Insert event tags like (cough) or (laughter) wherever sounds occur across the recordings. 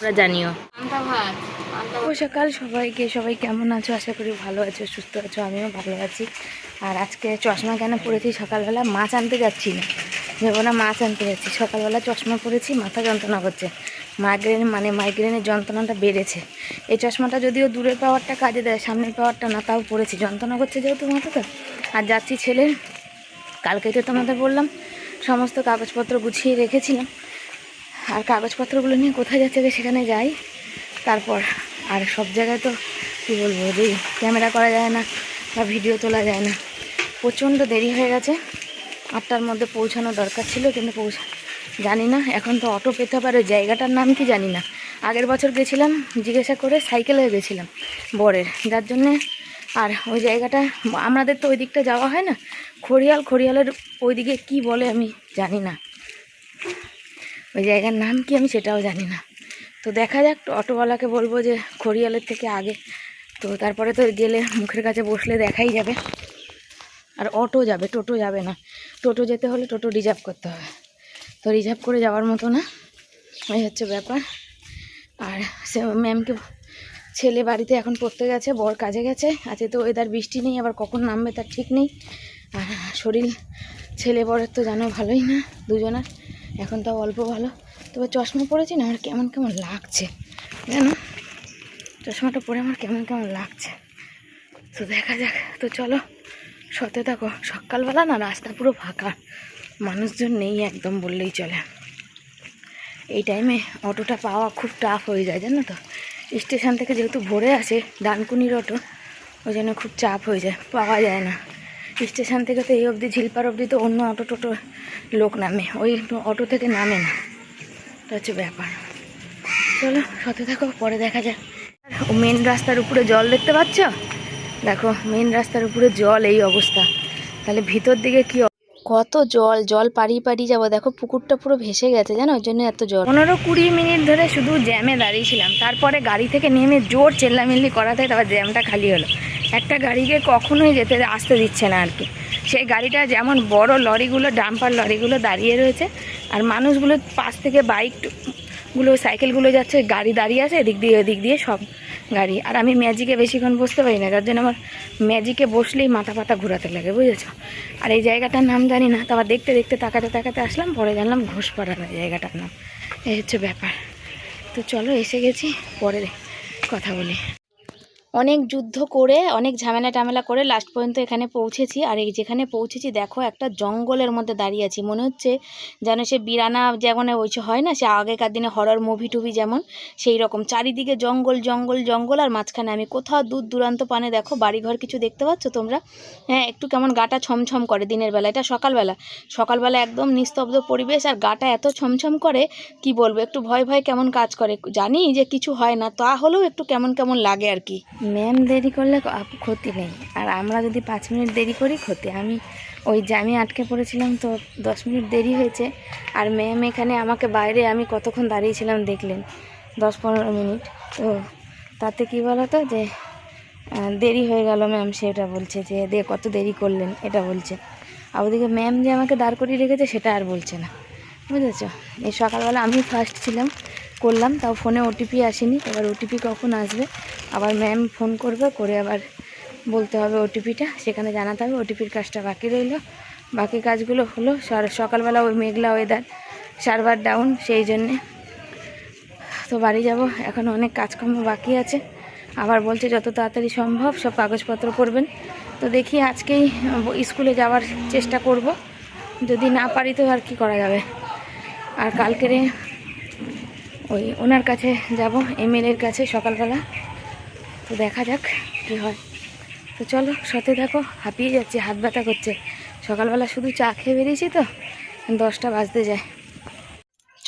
তোমরা জানিও। শুভ সকাল সবাইকে সবাই কেমন আছো? আশা করি ভালো আছো সুস্থ আছো আমিও ভালো আছি। আর আজকে চশমা কেন পরেছি? সকালবেলা মাছ আনতে যাচ্ছি না। ভেবো না মাছ আনতে যাচ্ছি। সকালবেলা চশমা পরেছি মাথা যন্ত্রণা করছে। মাইগ্রেন মানে মাইগ্রেনের যন্ত্রণাটা বেড়েছে। এই চশমাটা যদিও দূরের পাওয়ারটা কাজে দেয় সামনের পাওয়ারটা না তাও পড়েছি যন্ত্রণা করছে যেহেতু মাথাটা। আর যাচ্ছি ছেলে কালকে তো তোমাদের বললাম সমস্ত কাগজপত্র গুছিয়ে রেখেছিলাম। আর কাগজপত্রগুলো নিয়ে কোথায় যাচ্ছে যে সেখানে যাই। তারপর আর সব জায়গায় তো কী বলব যে ক্যামেরা করা যায় না বা ভিডিও তোলা যায় না। প্রচণ্ড দেরি হয়ে গেছে। আটটার মধ্যে পৌঁছানো দরকার ছিল, কিন্তু পৌঁছা, জানি না। এখন তো অটো পেতে পারে জায়গাটার নাম কি জানি না। আগের বছর গেছিলাম, জিজ্ঞাসা করে সাইকেলে গেছিলাম বরের। যার জন্যে আর ওই জায়গাটা, আমাদের তো ওই দিকটা যাওয়া হয় না। খড়িয়াল, খড়িয়ালের ওইদিকে কী বলে আমি জানি না। ওই জায়গার নাম কি আমি সেটাও জানি না। তো দেখা যাক অটোওয়ালাকে বলব যে খড়িয়ালের থেকে আগে। তো তারপরে তো গেলে মুখের কাছে বসলে দেখাই যাবে। আর অটো যাবে, টোটো যাবে না। টোটো যেতে হলে টোটো রিজার্ভ করতে হবে। তো রিজার্ভ করে যাওয়ার মতো না। এই হচ্ছে ব্যাপার। আর সে ম্যামকে ছেলে বাড়িতে এখন পড়তে গেছে, বর কাজে গেছে। আজকে তো ওয়েদার বৃষ্টি নেই, আবার কখন নামবে তার ঠিক নেই। আর শরীর ছেলে বরের তো জানো ভালোই না, দুজনের। এখন তাও অল্প ভালো। তবে চশমা পরেছি না আমার কেমন কেমন লাগছে, জানো? চশমাটা পরে আমার কেমন কেমন লাগছে। তো দেখা যাক, তো চলো সতে থাকো। সকালবেলা না রাস্তা পুরো ফাঁকা, মানুষজন নেই একদম বললেই চলে। এই টাইমে অটোটা পাওয়া খুব টাফ হয়ে যায়, জানো তো? স্টেশন থেকে যেহেতু ভোরে আসে, ডানকুনির অটো, ওই জন্য খুব চাপ হয়ে যায়, পাওয়া যায় না। স্টেশন থেকে তো এই অবধি ঝিলপার অবধি তো অন্য অটো টোটো লোক নামে। ওই অটো থেকে নামে না। এটা হচ্ছে ব্যাপার। চলো, সাথে থাকো, পরে দেখা যাক। মেন রাস্তার উপরে জল দেখতে পাচ্ছ? দেখো মেন রাস্তার উপরে জল, এই অবস্থা। তাহলে ভিতর দিকে কি কত জল জল পাড়িয়ে পাড়িয়ে যাব। দেখো, পুকুরটা পুরো ভেসে গেছে, জানো? ওই জন্য এত জল। পনেরো কুড়ি মিনিট ধরে শুধু জ্যামে দাঁড়িয়েছিলাম। তারপরে গাড়ি থেকে নেমে জোর চেল্লামিল্লি করাতে, তারপর জ্যামটা খালি হলো। একটা গাড়িকে কখনোই যেতে আসতে দিচ্ছে না আর কি। সেই গাড়িটা যেমন বড় লরিগুলো, ডাম্পার লরিগুলো দাঁড়িয়ে রয়েছে আর মানুষগুলো পাশ থেকে বাইকগুলো সাইকেলগুলো যাচ্ছে, গাড়ি দাঁড়িয়ে আছে, এদিক দিয়ে এদিক দিয়ে সব গাড়ি। আর আমি ম্যাজিকে বেশিক্ষণ বসতে পারি না, যার জন্য আমার ম্যাজিকে বসলেই মাথা পাতা ঘোরাতে লাগে, বুঝেছ? আর এই জায়গাটার নাম জানি না, তারপর দেখতে দেখতে, তাকাতে তাকাতে আসলাম, পরে জানলাম ঘোষপাড়ার এই জায়গাটার নাম। এই হচ্ছে ব্যাপার। তো চলো, এসে গেছি, পরে কথা বলি। অনেক যুদ্ধ করে, অনেক ঝামেলা টামেলা করে লাস্ট পর্যন্ত এখানে পৌঁছেছি। আর এই যেখানে পৌঁছেছি, দেখো একটা জঙ্গলের মধ্যে দাঁড়িয়ে আছি। মনে হচ্ছে যেন সে বিরানা যেমন ওই হয় না, সে আগেকার দিনে হরর মুভি টুভি যেমন সেই রকম চারিদিকে জঙ্গল জঙ্গল জঙ্গল, আর মাঝখানে আমি কোথাও দূর দূরান্ত পানে দেখো, বাড়িঘর কিছু দেখতে পাচ্ছ তোমরা? হ্যাঁ একটু কেমন গাটা ছমছম করে দিনের বেলা। এটা সকালবেলা। সকালবেলা একদম নিস্তব্ধ পরিবেশ, আর গাটা এত ছমছম করে, কি বলব? একটু ভয় ভয় কেমন কাজ করে। জানি যে কিছু হয় না তা হলেও একটু কেমন কেমন লাগে আর কি। ম্যাম দেরি করলে ক্ষতি নেই। আর আমরা যদি পাঁচ মিনিট দেরি করি, ক্ষতি। আমি ওই জ্যামে আটকে পড়েছিলাম তো দশ মিনিট দেরি হয়েছে। আর ম্যাম এখানে আমাকে বাইরে আমি কতক্ষণ দাঁড়িয়েছিলাম দেখলেন? দশ পনেরো মিনিট। তো তাতে কি বলো তো যে দেরি হয়ে গেল ম্যাম সেটা বলছে যে, দে, কত দেরি করলেন, এটা বলছে। আর ওদিকে ম্যাম যে আমাকে দাঁড় করিয়ে রেখেছে, সেটা আর বলছে না। বুঝেছ? এই সকালবেলা আমি ফার্স্ট ছিলাম, করলাম, তাও ফোনে ওটিপি আসেনি। এবার ওটিপি কখন আসবে? আবার ম্যাম ফোন করবে, করে আবার বলতে হবে ওটিপিটা সেখানে জানাতে হবে ওটিপির কাজটা বাকি রইল। বাকি কাজগুলো হলো সকালবেলা ওই মেঘলা ওয়েদার সার্ভার ডাউন সেই জন্যে। তো বাড়ি যাব, এখন অনেক কাজকর্ম বাকি আছে। আবার বলছে যত তাড়াতাড়ি সম্ভব সব কাগজপত্র করবেন। তো দেখি আজকেই স্কুলে যাওয়ার চেষ্টা করব। যদি না পারি তো আর কি করা যাবে? আর কালকেরে ওই ওনার কাছে যাব এমএলএর কাছে সকালবেলা। তো দেখা যাক কি হয়। তো চলো, সাথে দেখো হাঁপিয়ে যাচ্ছে, হাত ব্যথা করছে। সকালবেলা শুধু চা খেয়ে বেরিয়েছি তো, দশটা বাজতে যায়।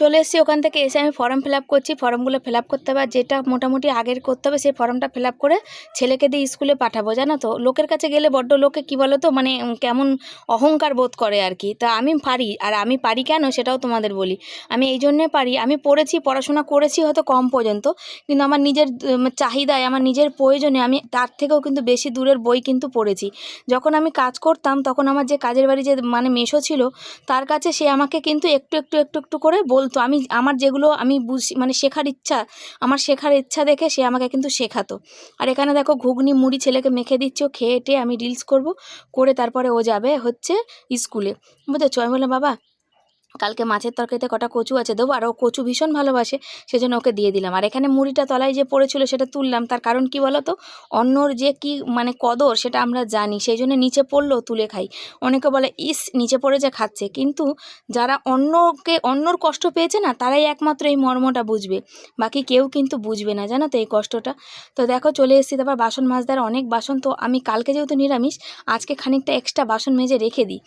চলে এসেছি ওখান থেকে, এসে আমি ফর্ম ফিল করছি। ফর্মগুলো ফিল করতে হবে যেটা মোটামুটি আগের করতে হবে, সেই ফর্মটা ফিল করে ছেলেকে দিয়ে স্কুলে পাঠাবো, জানো তো? লোকের কাছে গেলে বড্ড লোকে কি বলো তো মানে কেমন অহংকার বোধ করে আর কি। তা আমি পারি, আর আমি পারি কেন সেটাও তোমাদের বলি। আমি এই জন্যে পারি, আমি পড়েছি, পড়াশোনা করেছি হয়তো কম পর্যন্ত, কিন্তু আমার নিজের চাহিদায়, আমার নিজের প্রয়োজনে আমি তার থেকেও কিন্তু বেশি দূরের বই কিন্তু পড়েছি। যখন আমি কাজ করতাম, তখন আমার যে কাজের বাড়ি যে মানে মেশো ছিল, তার কাছে সে আমাকে কিন্তু একটু একটু একটু একটু করে তো আমি, আমার যেগুলো আমি বুঝি মানে শেখার ইচ্ছা, আমার শেখার ইচ্ছা দেখে সে আমাকে কিন্তু শেখাতো। আর এখানে দেখো ঘুগনি, মুড়ি ছেলেকে মেখে দিচ্ছে খেয়ে টেয়ে আমি রিলস করব, করে তারপরে ও যাবে হচ্ছে স্কুলে। বুঝেছ? আমি বললাম, বাবা কালকে মাছের তরকারিতে কটা কচু আছে, দেবো। আর ও কচু ভীষণ ভালোবাসে, সেজন্য ওকে দিয়ে দিলাম। আর এখানে মুড়িটা তলায় যে পড়েছিল সেটা তুললাম। তার কারণ কি বলো তো অন্যর যে কি মানে কদর সেটা আমরা জানি সেই জন্য নিচে পড়লেও তুলে খাই। অনেকে বলে, ইস, নিচে পড়ে যে খাচ্ছে। কিন্তু যারা অন্যকে, অন্যর কষ্ট পেয়েছে না, তারাই একমাত্র এই মর্মটা বুঝবে। বাকি কেউ কিন্তু বুঝবে না, জানো তো এই কষ্টটা। তো দেখো, চলে এসেছি তারপর বাসন মাজদার অনেক বাসন তো আমি কালকে যেহেতু নিরামিষ, আজকে খানিকটা এক্সট্রা বাসন মেজে রেখে দিই।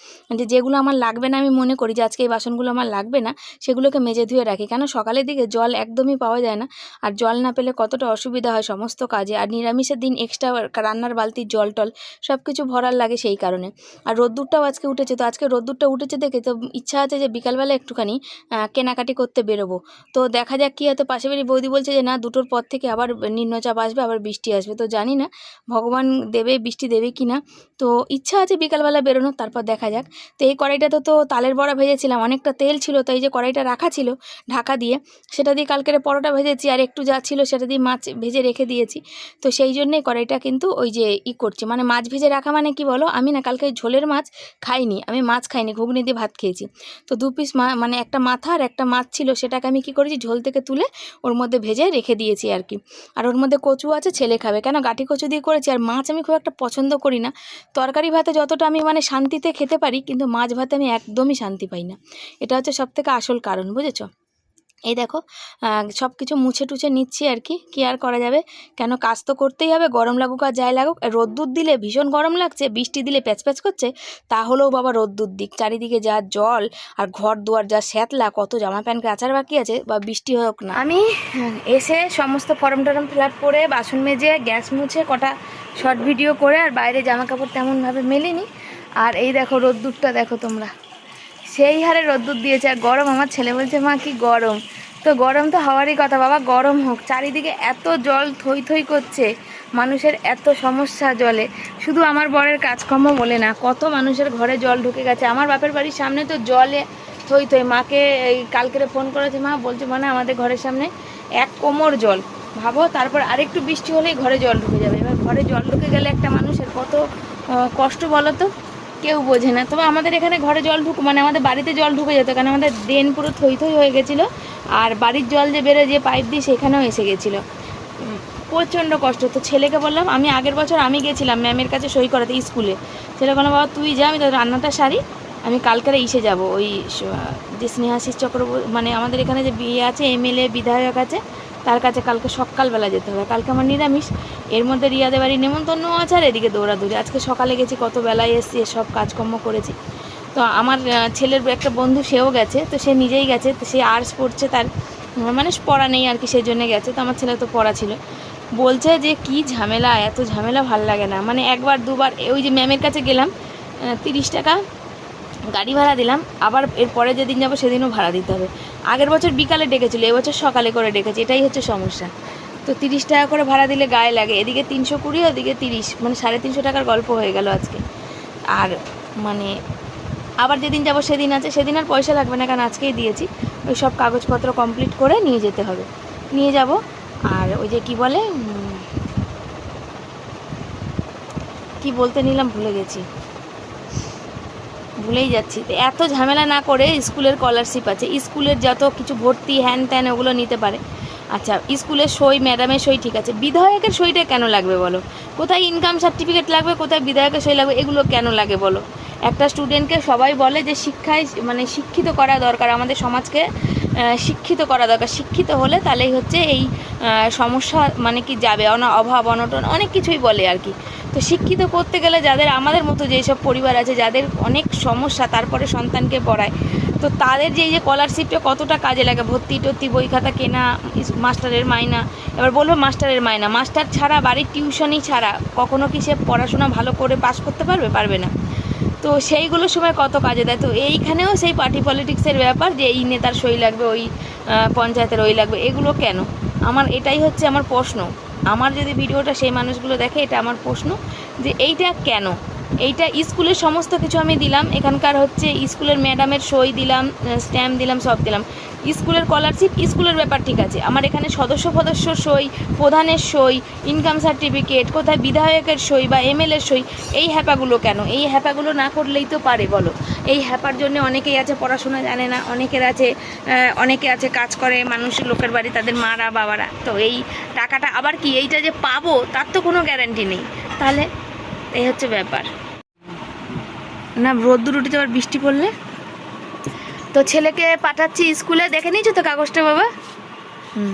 যেগুলো আমার লাগবে না আমি মনে করি যে আজকে এই বাসনগুলো আমার লাগবে না, সেগুলোকে মেজে ধুয়ে রাখি। কেন? সকালের দিকে জল একদমই পাওয়া যায় না আর জল না পেলে কতটা অসুবিধা হয় সমস্ত কাজে। আর নিরামিষের দিন এক্সট্রা রান্নার বালতির জল টল সব কিছু ভরার লাগে সেই কারণে। আর রোদ্দুরটাও আজকে উঠেছে, তো আজকে রোদ্দুরটা উঠেছে দেখে তো ইচ্ছা আছে যে বিকালবেলা একটুখানি কেনাকাটি করতে বেরোবো। তো দেখা যাক কী হয়তো পাশে বাড়ি বৌদি বলছে যে, না, দুটোর পর থেকে আবার নিম্নচাপ আসবে, আবার বৃষ্টি আসবে। তো জানি না, ভগবান দেবে, বৃষ্টি দেবে কি না। তো ইচ্ছা আছে বিকালবেলা বেরোনোর, তারপর দেখা যাক। তো এই কড়াইটাতে তো তালের বড়া ভেজেছিলাম অনেকটা তেল ছিল, তাই যে কড়াইটা রাখা ছিল ঢাকা দিয়ে, সেটা দিয়ে কালকের পরোটা ভেজেছি আর একটু যা ছিল সেটা দিয়ে মাছ ভেজে রেখে দিয়েছি। তো সেই জন্যেই কড়াইটা কিন্তু ওই যে ই করছে মানে মাছ ভেজে রাখা মানে কি বলো? আমি না কালকে ঝোলের মাছ খাইনি, আমি মাছ খাইনি, ঘুগনি দিয়ে ভাত খেয়েছি। তো দু পিস মানে একটা মাথা আর একটা মাছ ছিল, সেটাকে আমি কি করেছি? ঝোল থেকে তুলে ওর মধ্যে ভেজে রেখে দিয়েছি আর কি। আর ওর মধ্যে কচু আছে, ছেলে খাবে। কেন? গাঠি কচু দিয়ে করেছি, আর মাছ আমি খুব একটা পছন্দ করি না। তরকারি ভাতে যতটা আমি মানে শান্তিতে খেতে পারি, কিন্তু মাছ ভাতে আমি একদমই শান্তি পাই না। এটা হচ্ছে সব থেকে আসল কারণ, বুঝেছ? এই দেখো সব কিছু মুছে টুছে নিচ্ছি আর কি। কী আর করা যাবে? কেন কাজ তো করতেই হবে, গরম লাগুক আর যাই লাগুক। রোদ্দুর দিলে ভীষণ গরম লাগছে, বৃষ্টি দিলে প্যাচ প্যাচ করছে, তাহলেও বাবা রোদ্দুর দিক। চারিদিকে যা জল আর ঘর দুয়ার যা শ্যাতলা, কত জামা প্যান্ট কাচার বাকি আছে, বা বৃষ্টি হোক না। আমি এসে সমস্ত ফর্ম টরম ফিল আপ করে, বাসন মেজে, গ্যাস মুছে, কটা শর্ট ভিডিও করে, আর বাইরে জামা কাপড় তেমনভাবে মেলিনি। আর এই দেখো রোদ্দুরটা দেখো তোমরা। সেই হারে রোদ্দুর দিয়েছে আর গরম। আমার ছেলে বলছে, মা, কি গরম? তো গরম তো হওয়ারই কথা, বাবা, গরম হোক। চারিদিকে এত জল থই থই করছে, মানুষের এত সমস্যা জলে। শুধু আমার বরের কাজকর্ম বলে না, কত মানুষের ঘরে জল ঢুকে গেছে। আমার বাপের বাড়ির সামনে তো জলে থই থই। মাকে এই কালকেরে ফোন করেছে, মা, বলছে মানে আমাদের ঘরের সামনে এক কোমর জল। ভাবো, তারপর আরেকটু বৃষ্টি হলেই ঘরে জল ঢুকে যাবে। এবার ঘরে জল ঢুকে গেলে একটা মানুষের কত কষ্ট বলো তো? কেউ বোঝে না। তবে আমাদের এখানে ঘরে জল ঢুক মানে আমাদের বাড়িতে জল ঢুকে যেত, কারণ আমাদের ড্রেন পুরো থই থই হয়ে গেছিল। আর বাড়ির জল যে বেরোয় যে পাইপ দিয়ে সেখানেও এসে গেছিল। প্রচণ্ড কষ্ট। তো ছেলেকে বললাম, আমি আগের বছর আমি গেছিলাম ম্যামের কাছে সই করাতে স্কুলে। ছেলে বললাম বাবা, তুই যা, আমি তোর রান্নাটা সারি, আমি কালকেরে ইসে যাব। ওই যে স্নেহাশিস চক্রবর্তী মানে আমাদের এখানে যে বিয়ে আছে এমএলএ বিধায়ক আছে তার কাছে কালকে সকালবেলা যেতে হবে। কালকে আমার নিরামিষ। এর মধ্যে রিয়াদের বাড়ি নেমন্তন্ন আছে আর এদিকে দৌড়াদৌড়ি। আজকে সকালে গেছি, কত বেলায় এসেছি সব কাজকর্ম করেছি। তো আমার ছেলের একটা বন্ধু সেও গেছে, তো সে নিজেই গেছে, তো সে আর্টস পড়ছে, তার মানে পড়া নেই আর কি, সেই জন্য গেছে। তো আমার ছেলে তো পড়া ছিল। বলছে যে, কি ঝামেলা, এত ঝামেলা, ভালো লাগে না। মানে একবার, দুবার ওই যে ম্যামের কাছে গেলাম তিরিশ টাকা গাড়ি ভাড়া দিলাম, আবার এর পরে যেদিন যাব সেদিনও ভাড়া দিতে হবে। আগের বছর বিকালে ডেকেছিল, এবছর সকালে করে ডেকেছে, এটাই হচ্ছে সমস্যা। তো তিরিশ টাকা করে ভাড়া দিলে গায়ে লাগে, এদিকে তিনশো কুড়ি, ওদিকে তিরিশ মানে সাড়ে তিনশো টাকার গল্প হয়ে গেল আজকে। আর মানে আবার যেদিন যাব সেদিন আছে, সেদিন আর পয়সা লাগবে না, কারণ আজকেই দিয়েছি। ওই সব কাগজপত্র কমপ্লিট করে নিয়ে যেতে হবে। নিয়ে যাব, আর ওই যে কি বলে কি বলতে নিলাম ভুলে গেছি। ভুলেই যাচ্ছি। এত ঝামেলা না করে স্কুলের স্কলারশিপ আছে। স্কুলের যত কিছু ভর্তি হ্যান ত্যান ওগুলো নিতে পারে। আচ্ছা স্কুলের সই ম্যাডামের সই ঠিক আছে। বিধায়কের সইটা কেন লাগবে বলো? কোথায় ইনকাম সার্টিফিকেট লাগবে, কোথায় বিধায়কের সই লাগবে, এগুলো কেন লাগে বলো? একটা স্টুডেন্টকে সবাই বলে যে শিক্ষায় মানে শিক্ষিত করা দরকার আমাদের সমাজকে। শিক্ষিত করা দরকার। শিক্ষিত হলে তাহলেই হচ্ছে এই সমস্যা মানে কি যাবে? অনা, অভাব, অনটন অনেক কিছুই বলে আর কি। তো শিক্ষিত করতে গেলে যাদের, আমাদের মতো যেসব পরিবার আছে, যাদের অনেক সমস্যা, তারপরে সন্তানকে পড়ায়, তো তাদের যে এই যে স্কলারশিপটা কতটা কাজে লাগে? ভর্তি টর্তি, বই খাতা কেনা মাস্টারের মাইনা, এবার বলব মাস্টারের মাইনা। মাস্টার ছাড়া, বাড়ির টিউশনই ছাড়া, কখনো কি সে পড়াশোনা ভালো করে পাশ করতে পারবে? পারবে না। তো সেইগুলো সময় কত কাজে দেয়? তো এইখানেও সেই পার্টি পলিটিক্সের ব্যাপার যে এই নেতার সই লাগবে, ওই পঞ্চায়েতের ওই লাগবে, এগুলো কেন? আমার এটাই হচ্ছে আমার প্রশ্ন। আমার যদি ভিডিওটা সেই মানুষগুলো দেখে, এটা আমার প্রশ্ন যে এইটা কেন? এইটা স্কুলের সমস্ত কিছু আমি দিলাম। এখানকার হচ্ছে স্কুলের ম্যাডামের সই দিলাম স্ট্যাম্প দিলাম, সব দিলাম। স্কুলের স্কলারশিপ স্কুলের ব্যাপার ঠিক আছে। আমার এখানে সদস্য সদস্য সই, প্রধানের সই ইনকাম সার্টিফিকেট কোথায় বিধায়কের সই বা এমএলএর সই, এই হ্যাপাগুলো কেন? এই হ্যাপাগুলো না করলেই তো পারে বলো? এই হ্যাপার জন্য অনেকেই আছে পড়াশোনা জানে না, অনেকের আছে অনেকে আছে কাজ করে, মানুষ, লোকের বাড়ি তাদের মারা, বাবারা। তো এই টাকাটা আবার কি? এইটা যে পাবো, তার তো কোনো গ্যারান্টি নেই। তাহলে এই হচ্ছে ব্যাপার। না রোদ্দুর উঠেছে আবার বৃষ্টি পড়লে? তো ছেলেকে পাঠাচ্ছি স্কুলে দেখে নিয়েছো তো কাগজটা বাবা? হুম।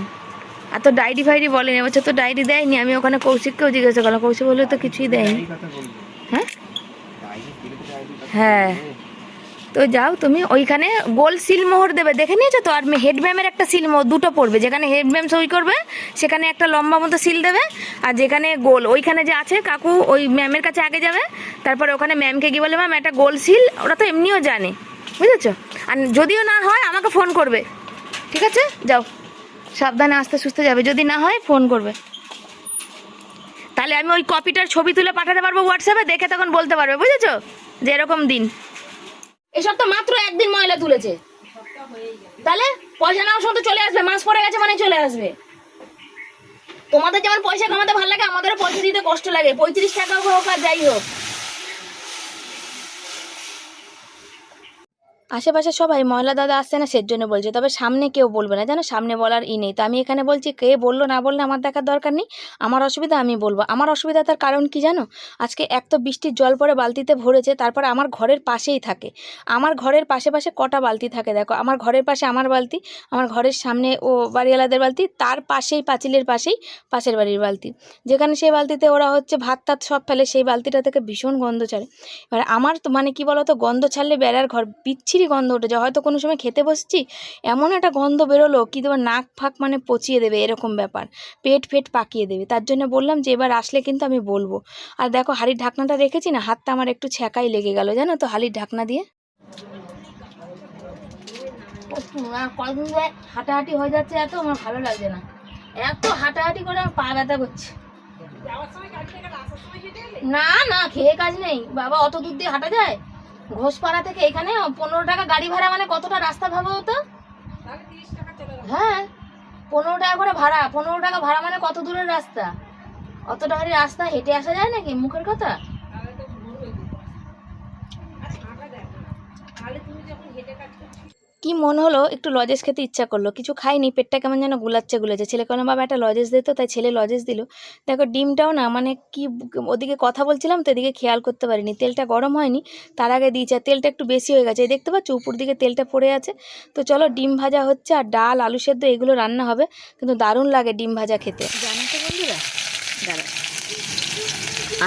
আর তো ডায়েরি ফাইরি বলেনি এবছর তো ডায়েরি দেয়নি আমি ওখানে কৌশিককেও জিজ্ঞাসা করলাম কৌশিক বললে তো কিছুই দেয়নি। হ্যাঁ? হ্যাঁ। তো যাও, তুমি ওইখানে গোল সিলমোহর দেবে। দেখে নিয়েছো তো? আর হেড ম্যামের একটা সিলমোহর দুটো পড়বে। যেখানে হেড ম্যাম সই করবে, সেখানে একটা লম্বা মতো সিল দেবে। আর যেখানে গোল, ওইখানে যে আছে, কাকু ওই ম্যামের কাছে আগে যাবে। তারপরে ওখানে ম্যামকে গিয়ে বলে ম্যাম একটা গোল সিল, ওরা তো এমনিও জানে। বুঝেছ? আর যদিও না হয়, আমাকে ফোন করবে। ঠিক আছে? যাও। সাবধানে আস্তে সুস্থে যাবে। যদি না হয় ফোন করবে। তাহলে আমি ওই কপিটার ছবি তুলে পাঠাতে পারব হোয়াটসঅ্যাপে দেখে তখন বলতে পারবে। বুঝেছ? যে এরকম দিন। এসব তো মাত্র একদিন ময়লা তুলেছে। তাহলে পয়সা নেওয়ার সময় তো চলে আসবে, মাস পরে গেছে মানে চলে আসবে। তোমাদের যেমন পয়সা কামাতে ভালো লাগে, আমাদেরও পয়সা দিতে কষ্ট লাগে। পঁয়ত্রিশ টাকা হোক আর যাই হোক। আশেপাশে সবাই, ময়লা দাদা আসছে না সের জন্য বলছে, তবে সামনে কেউ বলবে না, জানো? সামনে বলার ই নেই। তো আমি এখানে বলছি, কে বলল না বললে আমার দেখার দরকার নেই? আমার অসুবিধা আমি বলব। আমার অসুবিধা তার কারণ কি জানো? আজকে এক তো বৃষ্টির জল পরে বালতিতে ভরেছে, তারপর আমার ঘরের পাশেই থাকে। আমার ঘরের পাশে পাশে কটা বালতি থাকে, দেখো। আমার ঘরের পাশে আমার বালতি, আমার ঘরের সামনে ও বাড়িওয়ালাদের বালতি, তার পাশেই পাঁচিলের পাশেই পাশের বাড়ির বালতি। যেখানে সেই বালতিতে ওরা হচ্ছে ভাত টাত সব ফেলে, সেই বালতিটা থেকে ভীষণ গন্ধ ছাড়ে। এবার আমার তো মানে কি বলতো, গন্ধ ছাড়লে বেড়ার ঘর বিচ্ছিরি গন্ধ উঠে যায় হয়তো কোনো সময় খেতে বসছি এমন একটা গন্ধ বেরোলো কি তোমার নাক ফাঁক মানে পচিয়ে দেবে এরকম ব্যাপার। পেট ফেট পাকিয়ে দেবে। তার জন্য বললাম যে এবার আসলে কিন্তু আমি বলব। আর দেখো হাড়ির ঢাকনাটা রেখেছি না হাতটা আমার একটু ছ্যাঁকাই লেগে গেল জানো তো হাড়ির ঢাকনা দিয়ে। কদিন হাঁটাহাঁটি হয়ে যাচ্ছে এত আমার ভালো লাগছে না। এত হাঁটাহাঁটি করে আমার পা ব্যথা করছে। না না খেয়ে কাজ নেই। বাবা অত দূর দিয়ে হাঁটা যায়? ঘোষপাড়া থেকে এখানে পনেরো টাকা গাড়ি ভাড়া মানে কতটা রাস্তা ভাবো তো? হ্যাঁ পনেরো টাকা করে ভাড়া পনেরো টাকা ভাড়া মানে কত দূরের রাস্তা? অতটা রাস্তা হেঁটে আসা যায় নাকি মুখের কথা? কি মনে হলো? একটু লজেস খেতে ইচ্ছা করল। কিছু খাইনি পেটটা কেমন যেন গুলাচ্ছে গুলেছে। ছেলে কোনো বাবা একটা লজেস দিত তাই ছেলে লজেস দিল। দেখো ডিমটাও না মানে কি ওদিকে কথা বলছিলাম তো এদিকে খেয়াল করতে পারিনি। তেলটা গরম হয়নি তার আগে দিয়েছে। আর তেলটা একটু বেশি হয়ে গেছে। এই দেখতে পাচ্ছ উপর দিকে তেলটা পড়ে আছে। তো চলো ডিম ভাজা হচ্ছে আর ডাল আলু সেদ্ধ এগুলো রান্না হবে। কিন্তু দারুণ লাগে ডিম ভাজা খেতে। জানো তো বন্ধুরা? দাঁড়া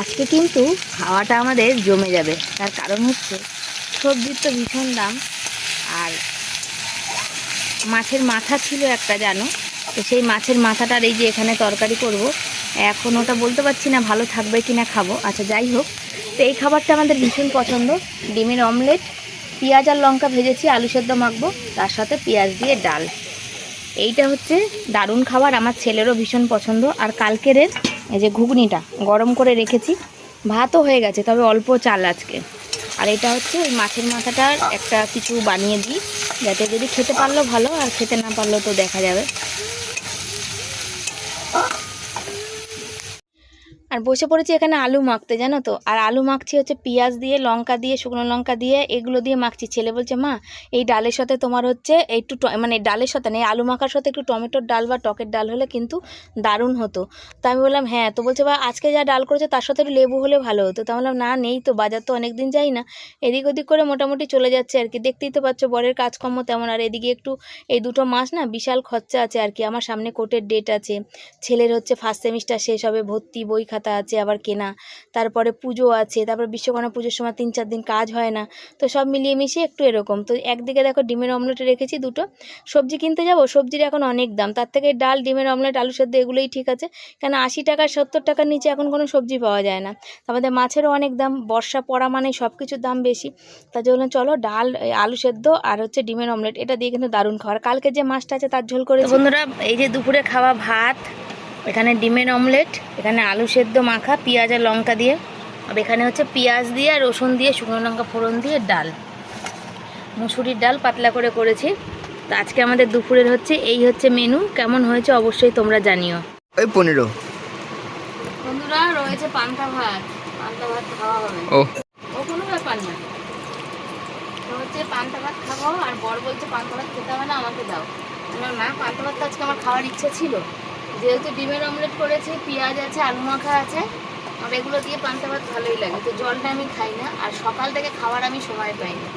আজকে কিন্তু খাওয়াটা আমাদের জমে যাবে। তার কারণ হচ্ছে সবজির তো ভীষণ দাম। আর মাছের মাথা ছিল একটা, জানো? তো সেই মাছের মাথাটার এই যে এখানে তরকারি করব। এখন ওটা বলতে পারছি না ভালো থাকবে কি না খাব। আচ্ছা যাই হোক। তো এই খাবারটা আমাদের ভীষণ পছন্দ। ডিমের অমলেট, পেঁয়াজ আর লঙ্কা ভেজেছি, আলু সেদ্ধ মাখবো, তার সাথে পেঁয়াজ দিয়ে ডাল। এইটা হচ্ছে দারুণ খাবার, আমার ছেলেরও ভীষণ পছন্দ। আর কালকের এই যে ঘুগনিটা গরম করে রেখেছি, ভাতও হয়ে গেছে, তবে অল্প চাল আজকে। আর এটা হচ্ছে ওই মাছের মাথাটার একটা কিছু বানিয়ে দিই, যাতে যদি খেতে পারল ভালো, আর খেতে না পারল তো দেখা যাবে। আর বসে পড়েছি এখানে আলু মাখতে, জানো তো? আর আলু মাখছি হচ্ছে পেঁয়াজ দিয়ে, লঙ্কা দিয়ে, শুকনো লঙ্কা দিয়ে, এগুলো দিয়ে মাখছি। ছেলে বলছে, মা, এই ডালের সাথে তোমার হচ্ছে একটু মানে ডালের সাথে না, এই আলু মাখার সাথে একটু টমেটোর ডাল বা টকের ডাল হলে কিন্তু দারুণ হতো। তো আমি বললাম হ্যাঁ। তো বলছে, বা, আজকে যা ডাল করেছে তার সাথে একটু লেবু হলে ভালো হতো। তো বললাম, না, নেই তো, বাজার তো অনেক দিন যাই না। এদিক ওদিক করে মোটামুটি চলে যাচ্ছে আর কি। দেখতেই তো পাচ্ছ, বরের কাজকর্ম তেমন। আর এদিকে একটু এই দুটো মাস না বিশাল খরচা আছে আর কি। আমার সামনে কোর্টের ডেট আছে। ছেলের হচ্ছে ফার্স্ট সেমিস্টার শেষ হবে, ভর্তি, বই খাতা আছে আবার কেনা, তারপরে পুজো আছে, তারপর বিশ্বকর্মা পুজোর সময় তিন চার দিন কাজ হয় না, তো সব মিলিয়ে মিশিয়ে একটু এরকম। তো একদিকে দেখো ডিমের অমলেট রেখেছি দুটো, সবজি কিনতে যাব, সবজির এখন অনেক দাম, তার থেকে ডাল, ডিমের অমলেট আলু সেদ্ধ এগুলোই ঠিক আছে, কেন আশি টাকা, সত্তর টাকার নিচে এখন কোনো সবজি পাওয়া যায় না। আমাদের মাছেরও অনেক দাম, বর্ষা পড়া মানে সব কিছুর দাম বেশি তার জন্য চলো ডাল, আলু সেদ্ধ আর হচ্ছে ডিমের অমলেট এটা দিয়ে কিন্তু দারুণ খাওয়ার কালকে যে মাছটা আছে তার ঝোল করে বন্ধুরা, এই যে দুপুরে খাওয়া ভাত এখানে ডিমের অমলেট এখানে আলু সেদ্ধ মাখা পেঁয়াজ আর লঙ্কা দিয়ে। আর এখানে হচ্ছে পেঁয়াজ দিয়ে আর রসুন দিয়ে শুকনো লঙ্কা ফোড়ন দিয়ে ডাল। মুসুরির ডাল পাতলা করে করেছি। তো আজকে আমাদের দুপুরের হচ্ছে এই হচ্ছে মেনু কেমন হয়েছে অবশ্যই তোমরা জানিও। ওই পনেরো বন্ধুরা রয়েছে পান্তা ভাত। পান্তা ভাত খাওয়া হবে। ও। কোনো ব্যাপার না। হচ্ছে পান্তা ভাত খাব আর বর বলছে পান্তা ভাত খেতে হবে না আমাকে দাও। আমার মা পান্তা ভাত আজকে আমার খাওয়ার ইচ্ছে ছিল। যেহেতু ডিমের অমলেট করেছি, পেঁয়াজ আছে, আলু মাখা আছে আমার এগুলো দিয়ে পান্তা ভাত ভালোই লাগে। তো জলটা আমি খাই না, আর সকাল থেকে খাওয়ার আমি সময় পাই না।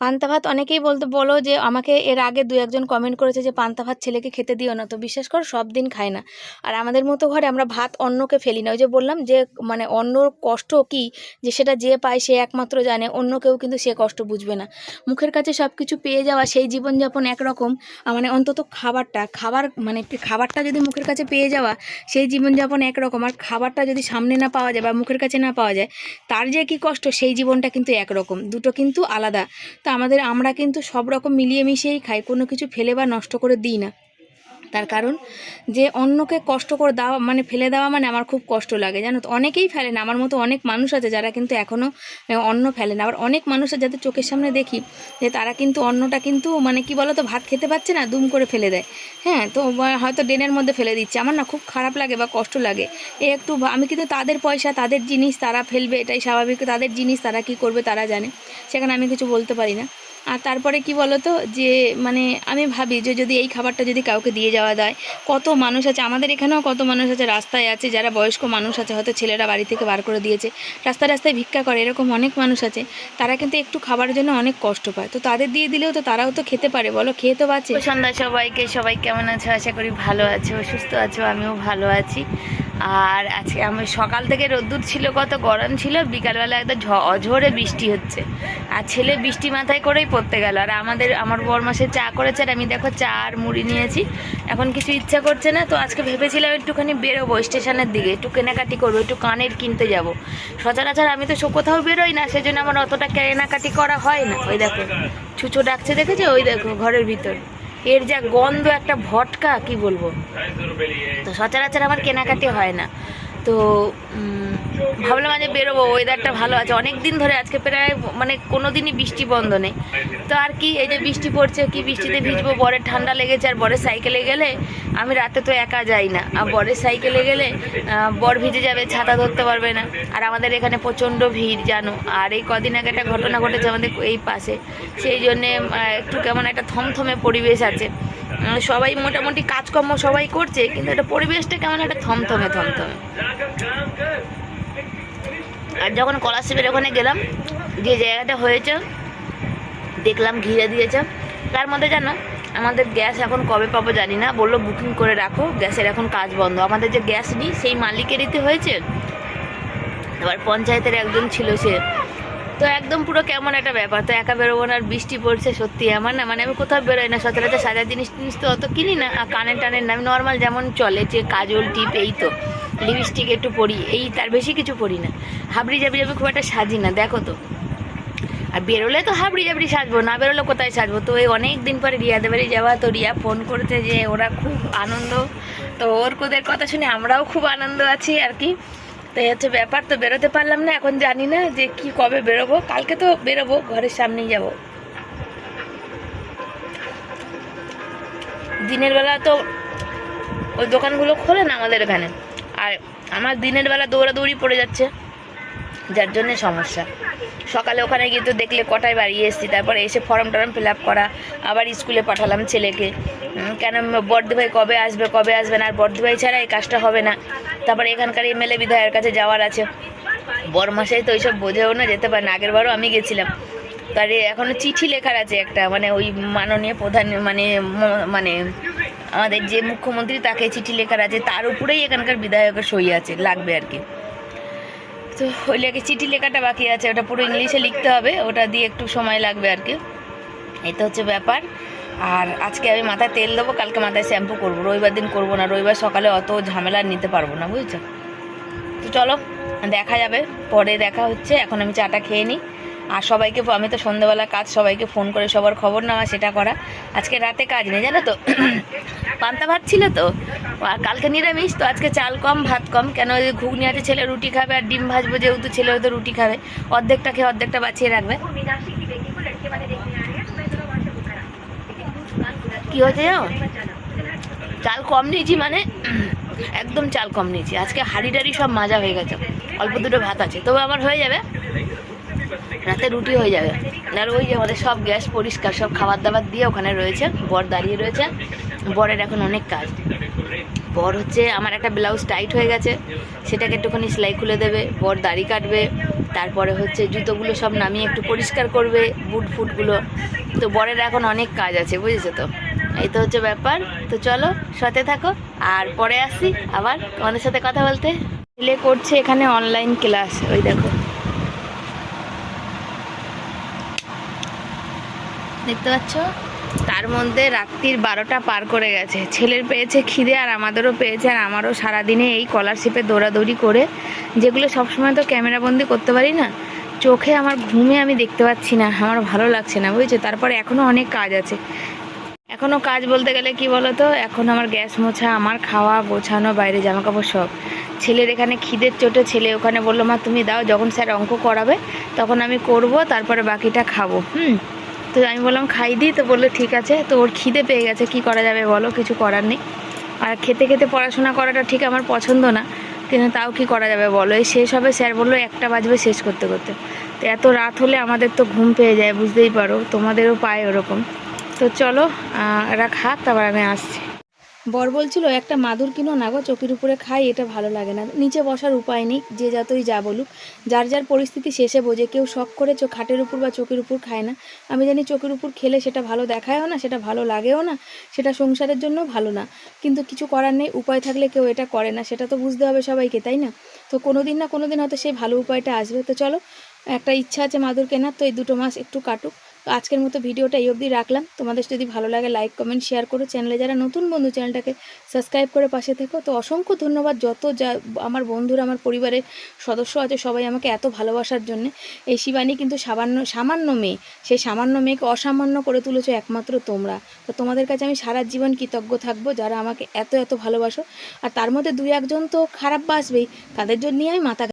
পান্তা ভাত অনেকেই বলতে, বলো যে আমাকে এর আগে দু একজন কমেন্ট করেছে যে পান্তা ভাত ছেলেকে খেতে দিও না, তো বিশ্বাস করো সব দিন খায় না। আর আমাদের মতো ঘরে আমরা ভাত অন্যকে ফেলি না, ওই যে বললাম যে মানে অন্যর কষ্ট কি, যে সেটা যে পায় সে একমাত্র জানে, অন্য কেউ কিন্তু সে কষ্ট বুঝবে না। মুখের কাছে সব কিছু পেয়ে যাওয়া সেই জীবনযাপন একরকম মানে অন্তত খাবারটা, খাবার মানে খাবারটা যদি মুখের কাছে পেয়ে যাওয়া, সেই জীবনযাপন একরকম। আর খাবারটা যদি সামনে না পাওয়া যায় বা মুখের কাছে না পাওয়া যায়, তার যে কি কষ্ট, সেই জীবনটা কিন্তু একরকম। দুটো কিন্তু আলাদা। তো আমাদের আমরা কিন্তু সব রকম মিলিয়ে মিশিয়েই খাই, কোনো কিছু ফেলে বা নষ্ট করে দিই না। তার কারণ যে অন্যকে কষ্ট করে দেওয়া মানে ফেলে দেওয়া মানে আমার খুব কষ্ট লাগে, জানো তো? অনেকেই ফেলে না, আমার মতো অনেক মানুষ আছে যারা কিন্তু এখনও অন্ন ফেলে না। আবার অনেক মানুষ আছে যাদের চোখের সামনে দেখি যে তারা কিন্তু অন্নটা কিন্তু মানে কি বলো তো ভাত খেতে পাচ্ছে না, দুম করে ফেলে দেয়। হ্যাঁ তো হয়তো ড্রেনের মধ্যে ফেলে দিচ্ছে। আমার না খুব খারাপ লাগে বা কষ্ট লাগে। এ একটু আমি কিন্তু তাদের পয়সা, তাদের জিনিস তারা ফেলবে, এটাই স্বাভাবিক। তাদের জিনিস তারা কি করবে তারা জানে। সেখানে আমি কিছু বলতে পারি না। আর তারপরে কি বলো তো যে মানে আমি ভাবি যে যদি এই খাবারটা যদি কাউকে দিয়ে যাওয়া যায়, কত মানুষ আছে, আমাদের এখানেও কত মানুষ আছে, রাস্তায় আছে, যারা বয়স্ক মানুষ আছে, হয়তো ছেলেরা বাড়ি থেকে বার করে দিয়েছে, রাস্তায় রাস্তায় ভিক্ষা করে, এরকম অনেক মানুষ আছে, তারা কিন্তু একটু খাবার জন্য অনেক কষ্ট পায়। তো তাদের দিয়ে দিলেও তো তারাও তো খেতে পারে, বলো, খেয়ে তো বাঁচে। সন্ধ্যা সবাইকে, সবাই কেমন আছো? আশা করি ভালো আছো, সুস্থ আছো, আমিও ভালো আছি। আর আজকে আমি সকাল থেকে রোদ্দুর ছিল, কত গরম ছিল, বিকালবেলা একদম অঝোরে বৃষ্টি হচ্ছে। আর ছেলে বৃষ্টি মাথায় করেই পড়তে গেল। আর আমাদের, আমার বর মাসে চা করেছে আর আমি দেখো চা আর মুড়ি নিয়েছি। এখন কিছু ইচ্ছা করছে না, তো আজকে ভেবেছিলাম একটুখানি বেরোবো স্টেশনের দিকে, একটু কেনাকাটি করব, একটু কানের কিনতে যাব। সচরাচর আমি তো কোথাও বেরোই না, সেজন্য আমার অতটা কেনাকাটি করা হয় না। ওই দেখো, ছুঁচো ডাকছে দেখেছে? ওই দেখো, ঘরের ভিতর। এর যা গন্ধ একটা ভটকা কি বলব? তো সচরাচর আমার কেনাকাটি হয় না। তো ভাবলাম আজ বেরোবো ওয়েদারটা ভালো আছে। অনেক দিন ধরে আজকে প্রায় মানে কোনো দিনই বৃষ্টি বন্ধ নেই। তো আর কি, এই যে বৃষ্টি পড়ছে, কি বৃষ্টিতে ভিজবো, বরের ঠান্ডা লেগেছে আর বরের সাইকেলে গেলে আমি রাতে তো একা যাই না। আর বরের সাইকেলে গেলে বর ভিজে যাবে, ছাতা ধরতে পারবে না। আর আমাদের এখানে প্রচণ্ড ভিড়, জানো। আর এই কদিন আগে একটা ঘটনা ঘটেছে আমাদের এই পাশে। সেই জন্যে একটু কেমন একটা থমথমে পরিবেশ আছে। সবাই মোটামুটি কাজকর্ম সবাই করছে, কিন্তু একটা পরিবেশটা কেমন একটা থমথমে থমথমে। আর যখন কলাশিপের ওখানে গেলাম যে জায়গাটা হয়েছে, দেখলাম ঘিরে দিয়েছে। তার মধ্যে জানো, আমাদের গ্যাস এখন কবে পাবো জানি না, বলল বুকিং করে রাখো, গ্যাসের এখন কাজ বন্ধ। আমাদের যে গ্যাস নিই, সেই মালিকেরই তো হয়েছে। আবার পঞ্চায়েতের একজন ছিল সে। তো একদম পুরো কেমন একটা ব্যাপার, তো একা বেরোবো না আর বৃষ্টি পড়ছে সত্যি আমার না মানে আমি কোথাও বেরোই না, সচরাচর সাজার জিনিস টিনিস তো অত কিনি না, আর কানের টানের না, আমি নর্মাল যেমন চলে, যে কাজল, টিপ, এই তো। লিপস্টিক একটু পরি, এই তার বেশি কিছু পরি না। হাবড়ি জাবড়ি আমি খুব একটা সাজি না, দেখো তো। আর বেরোলে তো হাবড়ি জাবড়ি সাজবো, না বেরোলে কোথায় সাজবো? তো এই অনেক দিন পরে রিয়াদের বাড়ি যাওয়া, তো রিয়া ফোন করেছে যে ওরা খুব আনন্দ। তো ওর কোদের কথা শুনে আমরাও খুব আনন্দ আছি আর কি। তো এই হচ্ছে ব্যাপার, তো বেরোতে পারলাম না, এখন জানি না যে কি কবে বেরোবো। কালকে তো বেরোবো, ঘরের সামনেই যাব। দিনের বেলা তো ওই দোকানগুলো খোলে না আমাদের এখানে? আর আমার দিনের বেলা দৌড়াদৌড়ি পড়ে যাচ্ছে, যার জন্যে সমস্যা। সকালে ওখানে গিয়ে তো দেখলে কটায় বাড়ি এসেছি, তারপরে এসে ফর্ম টর্ম ফিল আপ করা, আবার স্কুলে পাঠালাম ছেলেকে। কেন বর্দি ভাই কবে আসবে কবে আসবে না? আর বর্দি ভাই ছাড়া এই কাজটা হবে না। তারপরে এখানকার এমএলএ বিধায়কের কাছে যাওয়ার আছে। বড় মাসাই তো ওইসব বোঝেও না, যেতে পারে না। আগের বারও আমি গেছিলাম। তারে এখনও চিঠি লেখার আছে একটা মানে ওই মাননীয় প্রধান মানে মানে আমাদের যে মুখ্যমন্ত্রী তাকে চিঠি লেখার আছে, তার উপরেই এখানকার বিধায়কের সই আছে, লাগবে আর কি। তো ওই লেগে চিঠি লেখাটা বাকি আছে, ওটা পুরো ইংলিশে লিখতে হবে, ওটা দিয়ে একটু সময় লাগবে আর কি। তো হচ্ছে ব্যাপার। আর আজকে আমি মাথায় তেল দেবো, কালকে মাথায় শ্যাম্পু করব, রবিবার দিন করব না, রবিবার সকালে অত ঝামেলা নিতে পারব না, বুঝছ? তো চলো, দেখা যাবে, পরে দেখা হচ্ছে, এখন আমি চাটা খেয়ে নিই। আর সবাইকে আমি তো সন্ধ্যেবেলা কাজ, সবাইকে ফোন করে সবার খবর নেওয়া, সেটা করা। আজকে রাতে কাজ নেই, জানো তো? (clears throat) পান্তা ভাত ছিল তো? আর কালকে নিরামিষ, তো আজকে চাল কম, ভাত কম। কেন ঘুগনি আছে, ছেলে রুটি খাবে আর ডিম ভাজবো, যেহেতু ছেলে হয়তো রুটি খাবে। অর্ধেকটা খেয়ে অর্ধেকটা বাঁচিয়ে রাখবে। কি হয়েছে জানো? চাল কম নিয়েছি মানে (clears throat) একদম চাল কম নিয়েছি। আজকে হাঁড়ি টাড়ি সব মাজা হয়ে গেছে। অল্প দুটো ভাত আছে। তবে আমার হয়ে যাবে। রাতে রুটি হয়ে যাবে। আর ওই যে আমাদের সব গ্যাস পরিষ্কার, সব খাবার দাবার দিয়ে ওখানে রয়েছে, বর দাঁড়িয়ে রয়েছে। বরের এখন অনেক কাজ। বর হচ্ছে আমার একটা ব্লাউজ টাইট হয়ে গেছে, সেটাকে একটুখানি সেলাই খুলে দেবে, বর দাড়ি কাটবে, তারপরে হচ্ছে জুতোগুলো সব নামিয়ে একটু পরিষ্কার করবে, বুট ফুটগুলো। তো বরের এখন অনেক কাজ আছে, বুঝেছ তো? এই তো হচ্ছে ব্যাপার। তো চলো, সাথে থাকো, আর পরে আসি আবার তোমাদের সাথে কথা বলতে। ছেলে করছে এখানে অনলাইন ক্লাস ওই দেখো। দেখতে পাচ্ছ? তার মধ্যে রাত্রির বারোটা পার করে গেছে। ছেলের পেয়েছে খিদে আর আমাদেরও পেয়েছে আর আমারও সারাদিনে এই কলারশিপে দৌড়াদৌড়ি করে, যেগুলো সবসময় তো ক্যামেরাবন্দি করতে পারি না। চোখে আমার ঘুমে আমি দেখতে পাচ্ছি না, আমার ভালো লাগছে না, বুঝেছ? তারপরে এখনও অনেক কাজ আছে। এখনও কাজ বলতে গেলে কি বলো তো এখন আমার গ্যাস মোছা, আমার খাওয়া, গোছানো, বাইরে জামা কাপড় সব। ছেলের এখানে খিদের চোটে ছেলে ওখানে বলল, মা, তুমি দাও, যখন স্যার অঙ্ক করাবে, তখন আমি করব, তারপরে বাকিটা খাব। হুম? তো আমি বললাম, খাই দিই তো বলল, ঠিক আছে। তো ওর খিদে পেয়ে গেছে। কি করা যাবে বলো? কিছু করার নেই। আর খেতে খেতে পড়াশোনা করাটা ঠিক আমার পছন্দ না। কিন্তু তাও কি করা যাবে বলো? এই শেষ হবে, স্যার বলল, একটা বাজবে শেষ করতে করতে। তো এত রাত হলে আমাদের তো ঘুম পেয়ে যায়, বুঝতেই পারো। তোমাদেরও পায় ওরকম। তো চলো এরা খাক, তারপর আমি আসছি। বর বলছিল, একটা মাদুর কিনো না গো, চোখের উপরে খাই, এটা ভালো লাগে না। নিচে বসার উপায় নেই, যে যতই যা বলুক। যার যার পরিস্থিতি শেষে বোঝে, কেউ শখ করে চো খাটের উপর বা চোখের উপর খায় না। আমি জানি চোখের উপর খেলে সেটা ভালো দেখায়ও না, সেটা ভালো লাগেও না, সেটা সংসারের জন্য ভালো না। কিন্তু কিছু করার নেই, উপায় থাকলে কেউ এটা করে না, সেটা তো বুঝতে হবে সবাইকে, তাই না? তো কোনো দিন না কোনো দিন হয়তো সেই ভালো উপায়টা আসবে। তো চলো, একটা ইচ্ছা আছে মাদুর কেনার তো এই দুটো মাস একটু কাটুক। তো আজকের মতো ভিডিওটা এই অবধি রাখলাম। তোমাদের যদি ভালো লাগে লাইক কমেন্ট শেয়ার করো। চ্যানেলে যারা নতুন বন্ধু চ্যানেলটাকে সাবস্ক্রাইব করে পাশে থেকো। তো অসংখ্য ধন্যবাদ যত যা, আমার বন্ধুরা, আমার পরিবারের সদস্য আছে সবাই আমাকে এত ভালোবাসার জন্য। এই শিবানী কিন্তু সামান্য সামান্য মেয়ে। সেই সামান্য মেয়েকে অসামান্য করে তুলেছো একমাত্র তোমরা। তো তোমাদের কাছে আমি সারা জীবন কৃতজ্ঞ থাকব যারা আমাকে এত এত ভালোবাসো। আর তার মধ্যে দুই একজন তো খারাপ বাসবেই। তাদের জন্যই আমি মাথা